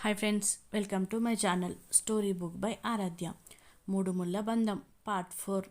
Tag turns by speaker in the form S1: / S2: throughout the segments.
S1: Hi friends welcome to my channel story book by Aaradhya మూడు ముళ్ళ బంధం part four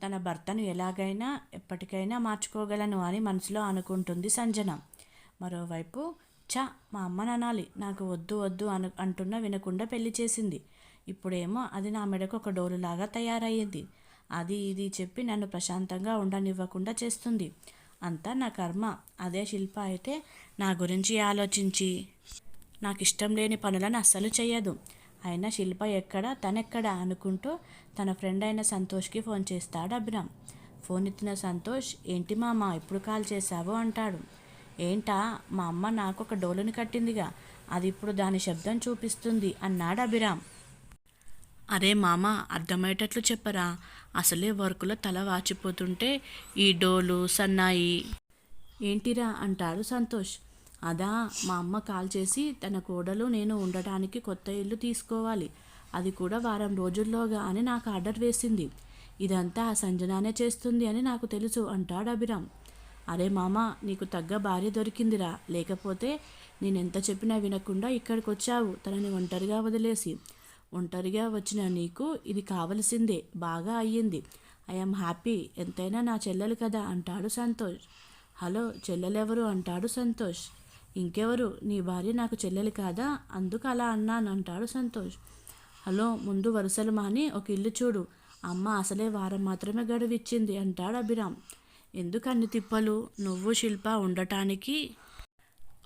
S1: తన భర్తను ఎలాగైనా ఎప్పటికైనా మార్చుకోగలను అని మనసులో అనుకుంటుంది సంజన. మరోవైపు చ మా అమ్మ ననాలి నాకు వద్దు వద్దు అను అంటున్నా వినకుండా పెళ్ళి చేసింది. ఇప్పుడేమో అది నా మెడకు ఒక డోలులాగా తయారయ్యింది. అది ఇది చెప్పి నన్ను ప్రశాంతంగా ఉండనివ్వకుండా చేస్తుంది. అంతా నా కర్మ అదే శిల్ప అయితే నా గురించి ఆలోచించి. నాకు ఇష్టం లేని పనులను అస్సలు చేయదు అయినా శిల్ప ఎక్కడ తనెక్కడ అనుకుంటూ తన ఫ్రెండ్ అయిన సంతోష్కి ఫోన్ చేస్తాడు అభిరామ్. ఫోన్ ఎత్తిన సంతోష్ ఏంటి మామ ఎప్పుడు కాల్ చేశావు? అంటాడు. ఏంటా మా అమ్మ నాకు ఒక డోలుని కట్టిందిగా అది ఇప్పుడు దాని శబ్దం చూపిస్తుంది అన్నాడు అభిరామ్. అరే మామ అర్థమయ్యేటట్లు చెప్పరా అసలే వర్కులో తల వాచిపోతుంటే ఈ డోలు సన్నాయి ఏంటిరా? అంటాడు సంతోష్. అదా మా అమ్మ కాల్ చేసి తన కోడలు నేను ఉండటానికి కొత్త ఇల్లు తీసుకోవాలి. అది కూడా వారం రోజుల్లోగా అని నాకు ఆర్డర్ వేసింది. ఇదంతా సంజనానే చేస్తుంది అని నాకు తెలుసు అంటాడు అభిరామ్. అరే మామ నీకు తగ్గ భార్య దొరికిందిరా. లేకపోతే నేనెంత చెప్పినా వినకుండా ఇక్కడికి వచ్చావు తనని ఒంటరిగా వదిలేసి. ఒంటరిగా వచ్చిన నీకు ఇది కావలసిందే. బాగా అయ్యింది. I'm happy. ఎంతైనా నా చెల్లెలు కదా అంటాడు సంతోష్. హలో చెల్లెలెవరు? అంటాడు సంతోష్. ఇంకెవరు? నీ భార్య నాకు చెల్లెలు కాదా? అందుకు అలా అన్నాను అంటాడు సంతోష్. హలో ముందు వరుసలు మాని ఒక ఇల్లు చూడు. అమ్మ అసలే వారం మాత్రమే గడువిచ్చింది అంటాడు అభిరామ్. ఎందుకు అన్ని తిప్పలు? నువ్వు శిల్ప ఉండటానికి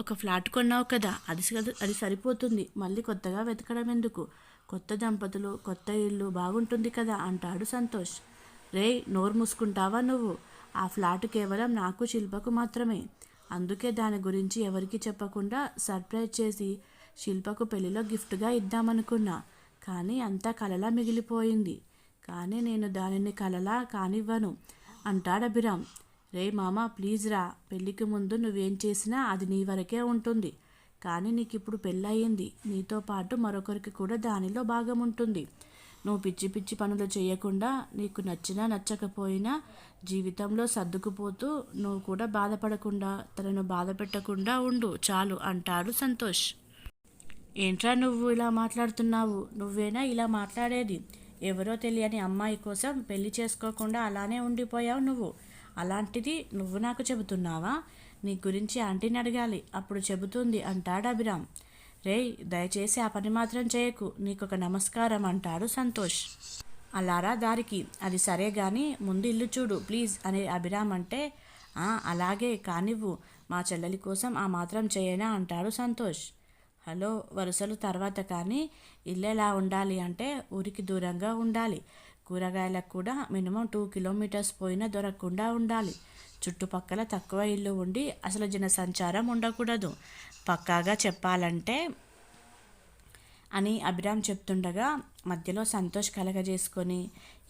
S1: ఒక ఫ్లాట్ కొన్నావు కదా అది అది సరిపోతుంది. మళ్ళీ కొత్తగా వెతకడం ఎందుకు? కొత్త దంపతులు కొత్త ఇల్లు బాగుంటుంది కదా అంటాడు సంతోష్. రేయ్ నోరు మూసుకుంటావా నువ్వు? ఆ ఫ్లాట్ కేవలం నాకు శిల్పకు మాత్రమే. అందుకే దాని గురించి ఎవరికి చెప్పకుండా సర్ప్రైజ్ చేసి శిల్పకు పెళ్ళిలో గిఫ్ట్గా ఇద్దామనుకున్నా. కానీ అంతా కలలా మిగిలిపోయింది. కానీ నేను దానిని కలలా కానివ్వను అంటాడు అభిరామ్. రే మామ ప్లీజ్ రా పెళ్ళికి ముందు నువ్వేం చేసినా అది నీ వరకే ఉంటుంది. కానీ నీకు ఇప్పుడు పెళ్ళయింది. నీతో పాటు మరొకరికి కూడా దానిలో భాగం ఉంటుంది. నువ్వు పిచ్చి పిచ్చి పనులు చేయకుండా నీకు నచ్చినా నచ్చకపోయినా జీవితంలో సర్దుకుపోతూ నువ్వు కూడా బాధపడకుండా తనను బాధ పెట్టకుండా ఉండు. చాలు అంటాడు సంతోష్. ఏంట్రా నువ్వు ఇలా మాట్లాడుతున్నావు? నువ్వేనా ఇలా మాట్లాడేది? ఎవరో తెలియని అమ్మాయి కోసం పెళ్ళి చేసుకోకుండా అలానే ఉండిపోయావు నువ్వు. అలాంటిది నువ్వు నాకు చెబుతున్నావా? నీ గురించి ఆంటీని అడగాలి. అప్పుడు చెబుతుంది అంటాడు అభిరామ్. రేయ్ దయచేసి ఆ పని మాత్రం చేయకు. నీకొక నమస్కారం అంటాడు సంతోష్. అలారా దారికి. అది సరే గాని ముందు ఇల్లు చూడు ప్లీజ్ అనే అభిరామ్ అంటే "ఆ, అలాగే కానివ్వు. మా చెల్లెలి కోసం ఆ మాత్రం చేయనా అంటాడు సంతోష్. హలో వరుసలు తర్వాత కానీ ఇల్లు ఎలా ఉండాలి అంటే ఊరికి దూరంగా ఉండాలి. కూరగాయలకు కూడా మినిమం టూ కిలోమీటర్స్ పోయినా దొరకకుండా ఉండాలి. చుట్టుపక్కల తక్కువ ఇల్లు ఉండి అసలు జన సంచారం ఉండకూడదు. పక్కాగా చెప్పాలంటే అని అభిరామ్ చెప్తుండగా మధ్యలో సంతోష్ కలగజేసుకొని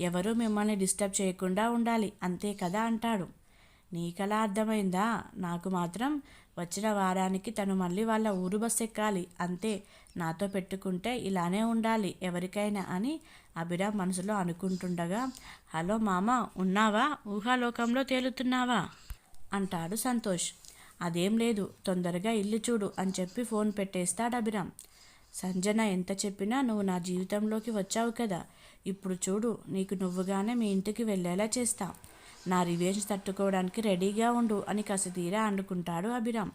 S1: ఎవరూ మిమ్మల్ని డిస్టర్బ్ చేయకుండా ఉండాలి అంతే కదా అంటాడు. నీకలా అర్థమైందా? నాకు మాత్రం వచ్చిన వారానికి తను మళ్ళీ వాళ్ళ ఊరు బస్ ఎక్కాలి అంతే. నాతో పెట్టుకుంటే ఇలానే ఉండాలి ఎవరికైనా అని అభిరామ్ మనసులో అనుకుంటుండగా హలో మామ ఉన్నావా? ఊహాలోకంలో తేలుతున్నావా? అంటాడు సంతోష్. అదేం లేదు తొందరగా ఇల్లు చూడు అని చెప్పి ఫోన్ పెట్టేస్తాడు అభిరామ్. సంజన ఎంత చెప్పినా నువ్వు నా జీవితంలోకి వచ్చావు కదా. ఇప్పుడు చూడు నీకు నువ్వుగానే మీ ఇంటికి వెళ్ళేలా చేస్తా. నా రివేంజ్ తట్టుకోవడానికి రెడీగా ఉండు అని కసితీరా అనుకుంటాడు అభిరామ్.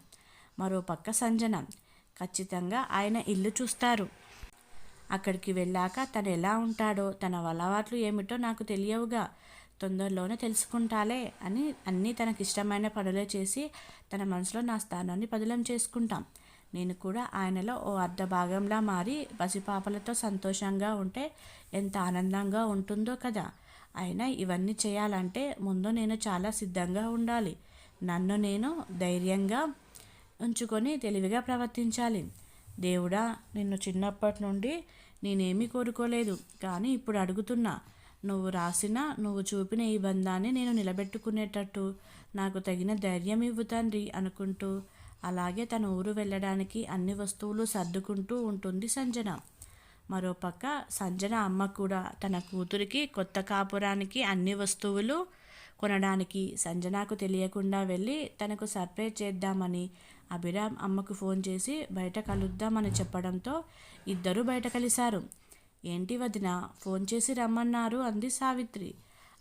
S1: మరో పక్క సంజన ఖచ్చితంగా ఆయన ఇల్లు చూస్తారు. అక్కడికి వెళ్ళాక తను ఎలా ఉంటాడో తన అలవాట్లు ఏమిటో నాకు తెలియవుగా. తొందరలోనే తెలుసుకుంటాలే అని అన్నీ తనకి ఇష్టమైన పనులే చేసి తన మనసులో నా స్థానాన్ని పదిలం చేసుకుంటాం. నేను కూడా ఆయనలో ఓ అర్ధ భాగంలా మారి పసిపాపలతో సంతోషంగా ఉంటే ఎంత ఆనందంగా ఉంటుందో కదా. అయినా ఇవన్నీ చేయాలంటే ముందు నేను చాలా సిద్ధంగా ఉండాలి. నన్ను నేను ధైర్యంగా ఉంచుకొని తెలివిగా ప్రవర్తించాలి. దేవుడా నిన్ను చిన్నప్పటి నుండి నేనేమీ కోరుకోలేదు. కానీ ఇప్పుడు అడుగుతున్నా నువ్వు రాసిన నువ్వు చూపిన ఈ బంధాన్ని నేను నిలబెట్టుకునేటట్టు నాకు తగిన ధైర్యం ఇవ్వు తండ్రి అనుకుంటూ అలాగే తన ఊరు వెళ్ళడానికి అన్ని వస్తువులు సర్దుకుంటూ ఉంటుంది సంజన. మరోపక్క సంజన అమ్మ కూడా తన కూతురికి కొత్త కాపురానికి అన్ని వస్తువులు కొనడానికి సంజనాకు తెలియకుండా వెళ్ళి తనకు సర్ప్రైజ్ చేద్దామని అభిరామ్ అమ్మకు ఫోన్ చేసి బయట కలుద్దామని చెప్పడంతో ఇద్దరూ బయట కలిశారు. ఏంటి వదిన? ఫోన్ చేసి రమ్మన్నారు అంది సావిత్రి.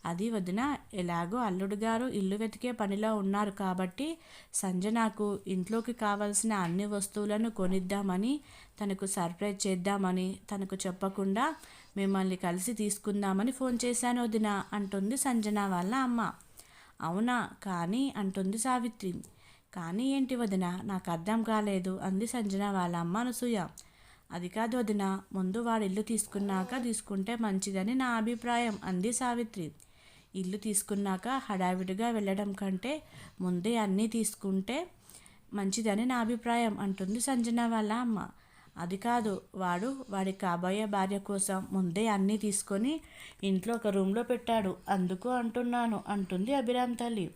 S1: అది వదిన ఎలాగో అల్లుడు గారు ఇల్లు వెతికే పనిలో ఉన్నారు కాబట్టి సంజనాకు ఇంట్లోకి కావలసిన అన్ని వస్తువులను కొనిద్దామని తనకు సర్ప్రైజ్ చేద్దామని తనకు చెప్పకుండా మిమ్మల్ని కలిసి తీసుకుందామని ఫోన్ చేశాను వదిన అంటుంది సంజన వాళ్ళ అమ్మ. అవునా? కానీ అంటుంది సావిత్రి. కానీ ఏంటి వదిన? నాకు అర్థం కాలేదు. అంది సంజన వాళ్ళ అమ్మ అనసూయ. అది కాదు వదిన ముందు వాడు ఇల్లు తీసుకున్నాక తీసుకుంటే మంచిదని నా అభిప్రాయం అంది సావిత్రి. ఇల్లు తీసుకున్నాక హడావిడిగా వెళ్ళడం కంటే ముందే అన్నీ తీసుకుంటే మంచిదని నా అభిప్రాయం అంటుంది సంజన వాళ్ళ అమ్మ. అది కాదు వాడు వాడి కాబోయే భార్య కోసం ముందే అన్నీ తీసుకొని ఇంట్లో ఒక రూమ్లో పెట్టాడు. అందుకు అంటున్నాను అంటుంది అభిరామ్ తల్లి.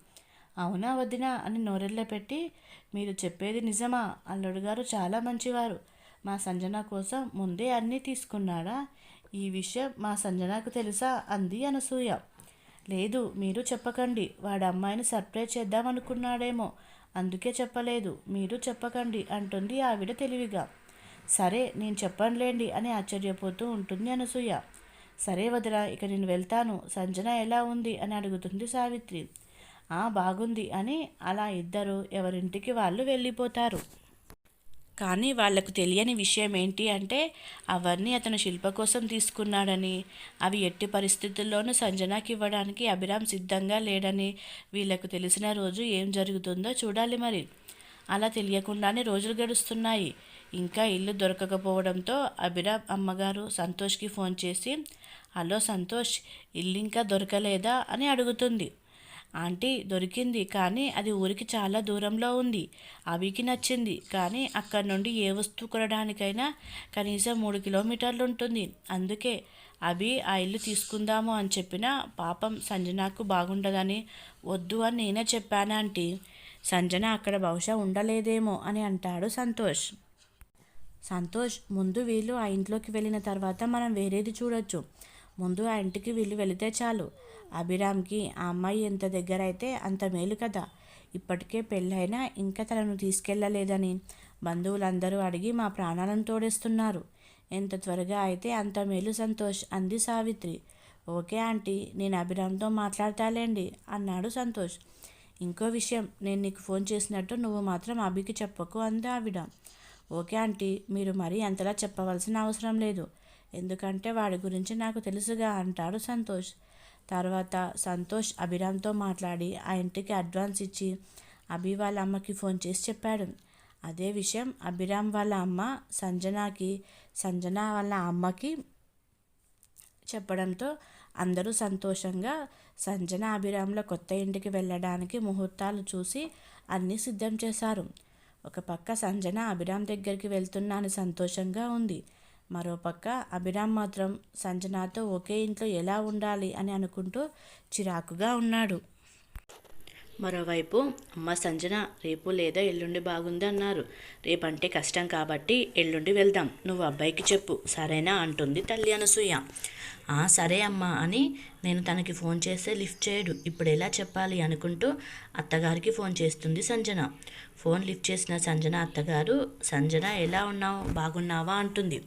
S1: అవునా వదినా అని నోరెళ్ళ పెట్టి మీరు చెప్పేది నిజమా? అల్లుడు గారు చాలా మంచివారు. మా సంజన కోసం ముందే అన్నీ తీసుకున్నాడా? ఈ విషయం మా సంజనకు తెలుసా? అంది అనసూయ. లేదు మీరు చెప్పకండి. వాడి అమ్మాయిని సర్ప్రైజ్ చేద్దామనుకున్నాడేమో. అందుకే చెప్పలేదు. మీరు చెప్పకండి అంటుంది ఆవిడ తెలివిగా. సరే నేను చెప్పనులేండి అని ఆశ్చర్యపోతూ ఉంటుంది అనసూయ. సరే వదిన ఇక నేను వెళ్తాను. సంజన ఎలా ఉంది? అని అడుగుతుంది సావిత్రి. బాగుంది అని అలా ఇద్దరు ఎవరింటికి వాళ్ళు వెళ్ళిపోతారు. కానీ వాళ్ళకు తెలియని విషయం ఏంటి అంటే అవన్నీ అతను శిల్ప కోసం తీసుకున్నాడని అవి ఎట్టి పరిస్థితుల్లోనూ సంజనాకి ఇవ్వడానికి అభిరామ్ సిద్ధంగా లేడని వీళ్ళకు తెలిసిన రోజు ఏం జరుగుతుందో చూడాలి మరి. అలా తెలియకుండానే రోజులు గడుస్తున్నాయి. ఇంకా ఇల్లు దొరకకపోవడంతో అభిరామ్ అమ్మగారు సంతోష్కి ఫోన్ చేసి హలో సంతోష్ ఇల్లు ఇంకా దొరకలేదా? అని అడుగుతుంది. ఆంటీ దొరికింది కానీ అది ఊరికి చాలా దూరంలో ఉంది. అవికి నచ్చింది కానీ అక్కడ నుండి ఏ వస్తువు కొనడానికైనా కనీసం మూడు కిలోమీటర్లు ఉంటుంది. అందుకే అవి ఆ ఇల్లు తీసుకుందాము అని చెప్పిన పాపం సంజనాకు బాగుండదని వద్దు అని నేనే చెప్పాను ఆంటీ. సంజన అక్కడ బహుశా ఉండలేదేమో అని అంటాడు సంతోష్. సంతోష్ ముందు వీళ్ళు ఆ ఇంట్లోకి వెళ్ళిన తర్వాత మనం వేరేది చూడొచ్చు. ముందు ఆ ఇంటికి వీళ్ళు వెళితే చాలు. అభిరామ్కి ఆ అమ్మాయి ఎంత దగ్గర అయితే అంత మేలు కదా. ఇప్పటికే పెళ్ళైనా ఇంకా తనను తీసుకెళ్ళలేదని బంధువులందరూ అడిగి మా ప్రాణాలను తోడేస్తున్నారు. ఎంత త్వరగా అయితే అంత మేలు సంతోష్ అంది సావిత్రి. ఓకే ఆంటీ నేను అభిరామ్తో మాట్లాడతాలేండి అన్నాడు సంతోష్. ఇంకో విషయం నేను నీకు ఫోన్ చేసినట్టు నువ్వు మాత్రం అభికి చెప్పకు అంది ఆవిడ. ఓకే ఆంటీ మీరు మరీ అంతలా చెప్పవలసిన అవసరం లేదు. ఎందుకంటే వాడి గురించి నాకు తెలుసుగా అంటాడు సంతోష్. తర్వాత సంతోష్ అభిరామ్తో మాట్లాడి ఆ ఇంటికి అడ్వాన్స్ ఇచ్చి అభి వాళ్ళ అమ్మకి ఫోన్ చేసి చెప్పాడు. అదే విషయం అభిరామ్ వాళ్ళ అమ్మ సంజనాకి సంజన వాళ్ళ అమ్మకి చెప్పడంతో అందరూ సంతోషంగా సంజన అభిరామ్ల కొత్త ఇంటికి వెళ్ళడానికి ముహూర్తాలు చూసి అన్నీ సిద్ధం చేశారు. ఒక పక్క సంజన అభిరామ్ దగ్గరికి వెళ్తున్నాను సంతోషంగా ఉంది. మరోపక్క అభిరామ్ మాత్రం సంజనాతో ఒకే ఇంట్లో ఎలా ఉండాలి అని అనుకుంటూ చిరాకుగా ఉన్నాడు. మరోవైపు అమ్మ సంజన రేపు లేదా ఎల్లుండి బాగుంది అన్నారు. రేపంటే కష్టం కాబట్టి ఎల్లుండి వెళ్దాం. నువ్వు అబ్బాయికి చెప్పు. సరేనా? అంటుంది తల్లి అనసూయ. సరే అమ్మా అని నేను తనకి ఫోన్ చేస్తే లిఫ్ట్ చేయడు. ఇప్పుడు ఎలా చెప్పాలి? అనుకుంటూ అత్తగారికి ఫోన్ చేస్తుంది సంజన. ఫోన్ లిఫ్ట్ చేసిన సంజన అత్తగారు సంజన ఎలా ఉన్నావు? బాగున్నావా? అంటుంది.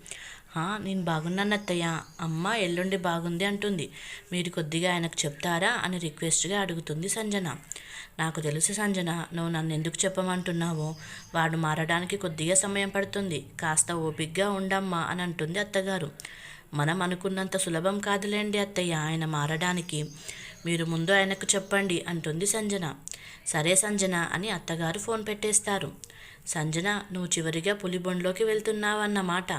S1: నేను బాగున్నాను అత్తయ్య. అమ్మ ఎల్లుండి బాగుంది అంటుంది. మీరు కొద్దిగా ఆయనకు చెప్తారా అని రిక్వెస్ట్గా అడుగుతుంది సంజన. నాకు తెలుసు సంజన నువ్వు నన్ను ఎందుకు చెప్పమంటున్నావో? వాడు మారడానికి కొద్దిగా సమయం పడుతుంది. కాస్త ఓపిగ్గా ఉండమ్మా అని అంటుంది అత్తగారు. మనం అనుకున్నంత సులభం కాదులేండి అత్తయ్య ఆయన మారడానికి. మీరు ముందు ఆయనకు చెప్పండి అంటుంది సంజన. సరే సంజన అని అత్తగారు ఫోన్ పెట్టేస్తారు. సంజన నువ్వు చివరిగా పులిబొండ్లోకి వెళ్తున్నావన్నమాట.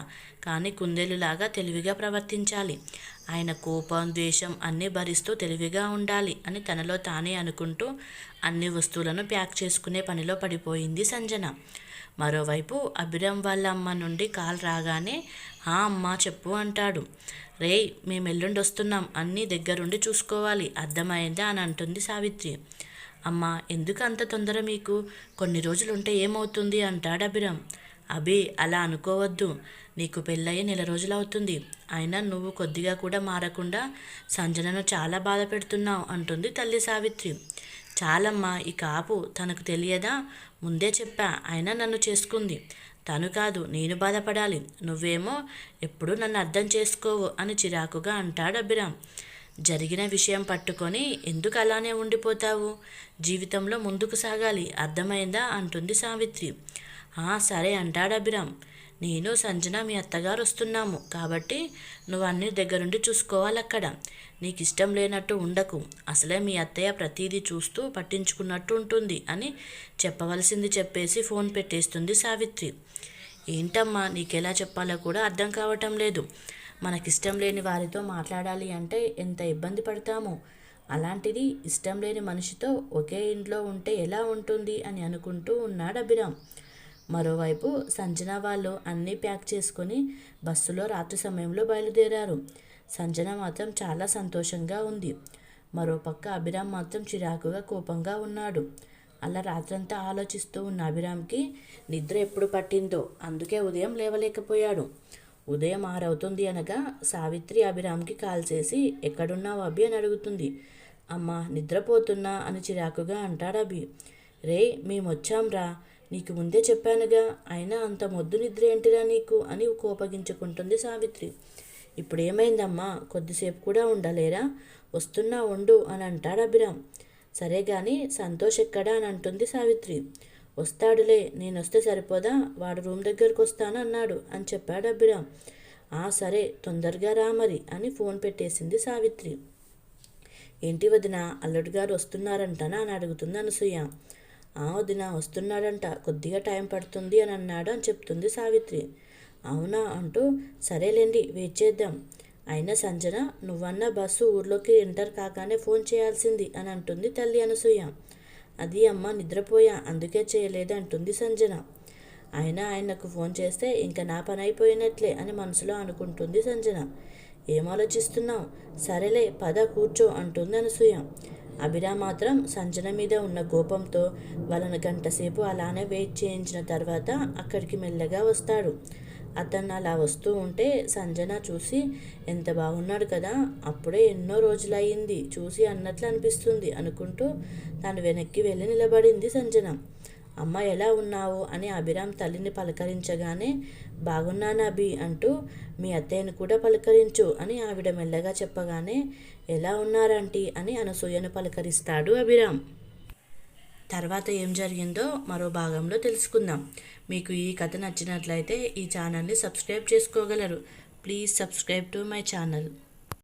S1: కానీ కుందేలులాగా తెలివిగా ప్రవర్తించాలి. ఆయన కోపం ద్వేషం అన్నీ భరిస్తూ తెలివిగా ఉండాలి అని తనలో తానే అనుకుంటూ అన్ని వస్తువులను ప్యాక్ చేసుకునే పనిలో పడిపోయింది సంజన. మరోవైపు అభిరామ్ వాళ్ళ అమ్మ నుండి కాల్ రాగానే హా అమ్మ చెప్పు అంటాడు. రేయ్ మేము ఎల్లుండి వస్తున్నాం అన్నీ దగ్గరుండి చూసుకోవాలి. అర్థమైందా? అని అంటుంది సావిత్రి. అమ్మా ఎందుకు అంత తొందర మీకు? కొన్ని రోజులుంటే ఏమవుతుంది అంటాడు అభిరామ్. అభి అలా అనుకోవద్దు. నీకు పెళ్ళయ్యి నెల రోజులవుతుంది. అయినా నువ్వు కొద్దిగా కూడా మారకుండా సంజనను చాలా బాధ పెడుతున్నావు అంటుంది తల్లి సావిత్రి. చాలమ్మా ఈ కాపు తనకు తెలియదా? ముందే చెప్పా. అయినా నన్ను చేసుకుంది. తను కాదు నేను బాధపడాలి. నువ్వేమో ఎప్పుడు నన్ను అర్థం చేసుకోవు అని చిరాకుగా అంటాడు అభిరామ్. జరిగిన విషయం పట్టుకొని ఎందుకు అలానే ఉండిపోతావు? జీవితంలో ముందుకు సాగాలి అర్థమైందా? అంటుంది సావిత్రి. సరే అంటాడు అభిరామ్. నేను సంజన మీ అత్తగారు వస్తున్నాము. కాబట్టి నువ్వు అన్ని దగ్గరుండి చూసుకోవాలి అక్కడ నీకు ఇష్టం లేనట్టు ఉండకు. అసలే మీ అత్తయ్య ప్రతిదీ చూస్తూ పట్టించుకున్నట్టు ఉంటుంది అని చెప్పవలసింది చెప్పేసి ఫోన్ పెట్టేస్తుంది సావిత్రి. ఏంటమ్మా నీకెలా చెప్పాలో కూడా అర్థం కావటం లేదు. మనకిష్టం లేని వారితో మాట్లాడాలి అంటే ఎంత ఇబ్బంది పడతామో. అలాంటిది ఇష్టం లేని మనిషితో ఒకే ఇంట్లో ఉంటే ఎలా ఉంటుంది అని అనుకుంటూ ఉన్నాడు అభిరామ్. మరోవైపు సంజన వాళ్ళు అన్నీ ప్యాక్ చేసుకొని బస్సులో రాత్రి సమయంలో బయలుదేరారు. సంజన మాత్రం చాలా సంతోషంగా ఉంది. మరోపక్క అభిరామ్ మాత్రం చిరాకుగా కోపంగా ఉన్నాడు. అలా రాత్రంతా ఆలోచిస్తూ ఉన్న అభిరామ్కి నిద్ర ఎప్పుడు పట్టిందో అందుకే ఉదయం లేవలేకపోయాడు. ఉదయం ఆరవుతుంది అనగా సావిత్రి అభిరామ్కి కాల్ చేసి ఎక్కడున్నావు అభి? అని అడుగుతుంది. అమ్మ నిద్రపోతున్నా అని చిరాకుగా అంటాడు అభి. రే మేమొచ్చాంరా. నీకు ముందే చెప్పానుగా. అయినా అంత మొద్దు నిద్ర ఏంటిరా నీకు? అని కోపగించుకుంటుంది సావిత్రి. ఇప్పుడు ఏమైందమ్మా కొద్దిసేపు కూడా ఉండలేరా? వస్తున్నా ఉండు అని అంటాడు అభిరామ్. సరే కానీ సంతోష్ ఎక్కడా? అని అంటుంది సావిత్రి. వస్తాడులే నేను వస్తే సరిపోదా? వాడు రూమ్ దగ్గరకు వస్తాను అన్నాడు అని చెప్పాడు అభిరామ్. ఆ సరే తొందరగా రా మరి అని ఫోన్ పెట్టేసింది సావిత్రి. ఏంటి వదిన అల్లుడు గారు వస్తున్నారంటనా అని అడుగుతుంది అనసూయ. ఆ వదిన వస్తున్నాడంట కొద్దిగా టైం పడుతుంది అని అన్నాడు అని చెప్తుంది సావిత్రి. అవునా అంటూ సరేలేండి వెయిట్ చేద్దాం. అయినా సంజన నువ్వన్న బస్సు ఊర్లోకి ఎంటర్ కాగానే ఫోన్ చేయాల్సింది అని అంటుంది తల్లి అనసూయ. అది అమ్మ నిద్రపోయా అందుకే చేయలేదు అంటుంది సంజన. అయినా ఆయనకు ఫోన్ చేస్తే ఇంకా నా పని అయిపోయినట్లే అని మనసులో అనుకుంటుంది సంజన. ఏం ఆలోచిస్తున్నావు సరేలే పద కూర్చో అంటుంది అనసూయ. అభిరా మాత్రం సంజన మీద ఉన్న కోపంతో వాళ్ళని గంటసేపు అలానే వెయిట్ చేయించిన తర్వాత అక్కడికి మెల్లగా వస్తాడు. అతను అలా వస్తూ ఉంటే సంజన చూసి ఎంత బాగున్నాడు కదా అప్పుడే ఎన్నో రోజులయ్యింది చూసి అన్నట్లు అనిపిస్తుంది అనుకుంటూ తను వెనక్కి వెళ్ళి నిలబడింది సంజన. అమ్మ ఎలా ఉన్నావు? అని అభిరామ్ తల్లిని పలకరించగానే బాగున్నాను అభి అంటూ మీ అత్తయ్యను కూడా పలకరించు అని ఆవిడ మెల్లగా చెప్పగానే ఎలా ఉన్నారంటీ అని అనసూయను పలకరిస్తాడు అభిరామ్. తర్వాత ఏం జరిగిందో మరో భాగంలో తెలుసుకుందాం. మీకు ఈ కథ నచ్చినట్లయితే ఈ ఛానల్ని సబ్స్క్రైబ్ చేసుకోగలరు. Please subscribe to my channel.